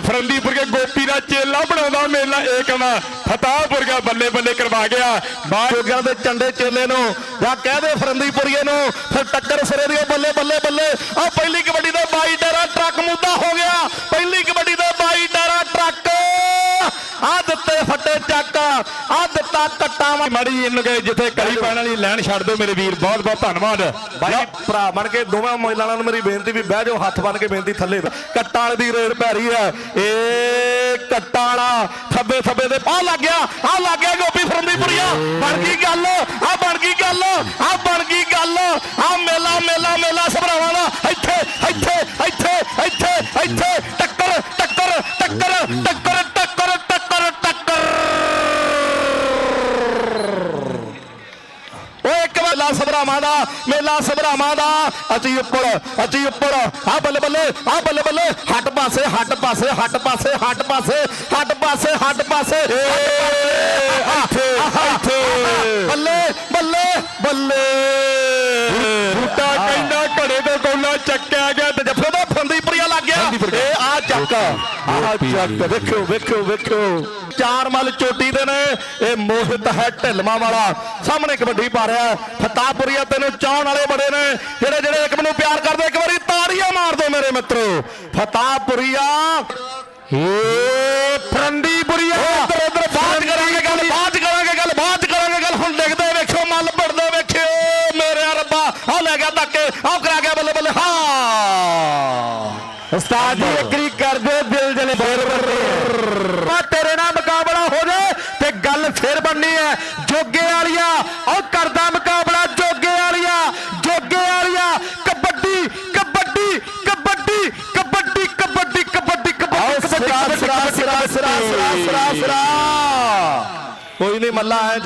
ਫਰੰਦੀਪੁਰ ਕੇ ਗੋਪੀ ਦਾ ਚੇਲਾ ਬਣਾਉਂਦਾ ਮੇਲਾ, ਇਹ ਕਹਿੰਦਾ ਫਤਾਹਪੁਰ ਦਾ ਬੱਲੇ ਬੱਲੇ ਕਰਵਾ ਗਿਆ। ਬਾਹਰ ਦੇ ਚੰਡੇ ਚੇਲੇ ਨੂੰ, ਜਾਂ ਕਹਦੇ ਫਰੰਦੀਪੁਰੀਏ ਨੂੰ, ਫਿਰ ਟੱਕਰ ਸਿਰੇ ਦੀ ਬੱਲੇ ਬੱਲੇ ਬੱਲੇ। ਆ ਪਹਿਲੀ ਕਬੱਡੀ ਦਾ ਬਾਈ ਡੇਰਾ ਟਰੱਕ ਮੁੱਦਾ ਹੋ ਗਿਆ। ਪਹਿਲੀ ਕਬੱਡੀ ਦਾ ਬਾਈ ਡੇਰਾ ਟਰੱਕ। ਆ ਦਿੱਤੇ ਆ ਦਿੱਤਾ ਕੱਟਾਂ ਵਾ ਮਾੜੀ ਇਹਨੂੰ ਕਹੇ ਜਿੱਥੇ ਕਲੀ ਪੈਣ ਵਾਲੀ ਲੈਣ ਛੱਡ ਦਿਓ ਮੇਰੇ ਵੀਰ ਬਹੁਤ ਬਹੁਤ ਧੰਨਵਾਦ। ਬਾਈ ਭਰਾ ਬਣ ਕੇ ਦੋਵਾਂ ਮਹਿਲਾਵਾਂ ਨੂੰ ਮੇਰੀ ਬੇਨਤੀ ਵੀ ਬਹਿ ਜਾਓ ਹੱਥ ਬੰਨ ਕੇ ਬੇਨਤੀ ਥੱਲੇ ਕੱਟਾਂ ਵਾਲੇ ਦੀ ਰੇਡ ਪੈ ਰਹੀ ਹੈ। ਏ ਕੱਟਾਂ ਵਾਲਾ ਥੱਬੇ ਥੱਬੇ ਦੇ ਆ ਲੱਗ ਗਿਆ ਆ ਲੱਗ ਗਿਆ ਗੋਪੀ ਫਰੰਦੀਪੁਰੀਆ। ਬਣ ਗਈ ਗੱਲ ਆ ਬਣ ਗਈ ਗੱਲ ਆ ਬਣ ਗਈ ਗੱਲ। ਆ ਮੇਲਾ ਮੇਲਾ ਮੇਲਾ ਸਭਰਾਵਾਂ ਦਾ। ਇੱਥੇ ਇੱਥੇ ਇੱਥੇ ਇੱਥੇ ਇੱਥੇ ਟੱਕਰ ਟੱਕਰ ਟੱਕਰ ਟੱਕਰ ਟੱਕਰ ਟੱਕਰ ਓਏ ਇੱਕ ਮੇਲਾ ਸਭਰਾਵਾਂ ਦਾ ਮੇਲਾ ਸਭਰਾਵਾਂ ਦਾ। ਅਚੀ ਉੱਪਰ ਅਚੀ ਉੱਪਰ। ਆ ਬੱਲੇ ਬੱਲੇ ਆ ਬੱਲੇ ਬੱਲੇ। ਹੱਟ ਪਾਸੇ ਹੱਟ ਪਾਸੇ ਹੱਟ ਪਾਸੇ ਹੱਟ ਪਾਸੇ ਹੱਟ ਪਾਸੇ ਹੱਟ ਪਾਸੇ। ਇੱਥੇ ਇੱਥੇ। ਬੱਲੇ ਬੱਲੇ ਬੱਲੇ। ਬੂਟਾ ਕਹਿੰਦਾ ਘੜੇ ਤੇ ਕੋਲਾ ਚੱਕਿਆ ਗਿਆ ਤੇ ਜੱਫੇ ਦਾ ਫੰਦੀਪੁਰੀਆ ਲੱਗ ਗਿਆ। ਇਹ ਆ ਚੱਕ। ਆ ਚੱਕ। ਵੇਖਿਓ ਵੇਖਿਓ ਵੇਖਿਓ। ਚਾਰ ਮਲ ਚੋਟੀ ਦੇ ਨੇ। ਇਹ ਮੋਹਿਤ ਹੈ ਢਿਲਮਾ ਵਾਲਾ। ਸਾਹਮਣੇ ਕਬੱਡੀ ਪਾ ਰਿਹਾ ਫਤਾਪੁਰੀਆ ਤੈਨੂੰ ਚਾਹਣ ਵਾਲੇ ਬੜੇ ਨੇ। ਜਿਹੜੇ ਜਿਹੜੇ ਇੱਕ ਮੈਨੂੰ ਪਿਆਰ ਕਰਦੇ ਇੱਕ ਵਾਰੀ ਤਾੜੀਆਂ ਮਾਰ ਦਿਓ ਮੇਰੇ ਮਿੱਤਰੋ। ਫਤਾਪੁਰੀਆ ਏ ਫਰੰਦੀਪੁਰੀਆ ਇੱਧਰ ਇੱਧਰ ਬਾਤ ਕਰਾਂਗੇ ਗੱਲ ਬਾਤ ਕਰਾਂਗੇ ਗੱਲ ਬਾਤ ਕਰਾਂਗੇ ਗੱਲ। ਹੁਣ ਡਿੱਗਦੇ ਵੇਖਿਓ ਮੱਲ ਪੜਦੇ ਵੇਖਿਓ। ਮੇਰੇ ਰੱਬਾ। ਆ ਲੈ ਗਿਆ ਧੱਕੇ। ਆ ਕਰਾ ਗਿਆ ਬੱਲੇ ਬੱਲੇ। ਹਾਂ। ਉਸਤਾਦ ਜੀ ਐਗਰੀ ਕਰਦੇ ਦਿਲ ਜਲੇ ਆ ਤੇਰੇ ਨਾਲ ਮੁਕਾਬਲਾ ਹੋ ਜਾਏ ਤੇ ਬਣਨੀ ਹੈ। ਜੋਗੇ ਵਾਲੀਆ ਉਹ ਕਰਦਾ ਮੁਕਾਬਲਾ ਜੋਗੇ ਵਾਲੀਆ ਜੋਗੇ ਵਾਲੀਆ। ਕਬੱਡੀ ਕਬੱਡੀ ਕਬੱਡੀ ਕਬੱਡੀ ਕਬੱਡੀ ਕਬੱਡੀ ਕਬੱਡੀ ਸਿਰਾ, ਸਿਰਾ, ਸਿਰਾ, ਸਿਰਾ, ਸਿਰਾ, ਸਿਰਾ। ਕੋਈ ਨਹੀਂ ਮੱਲਾ ਹੈ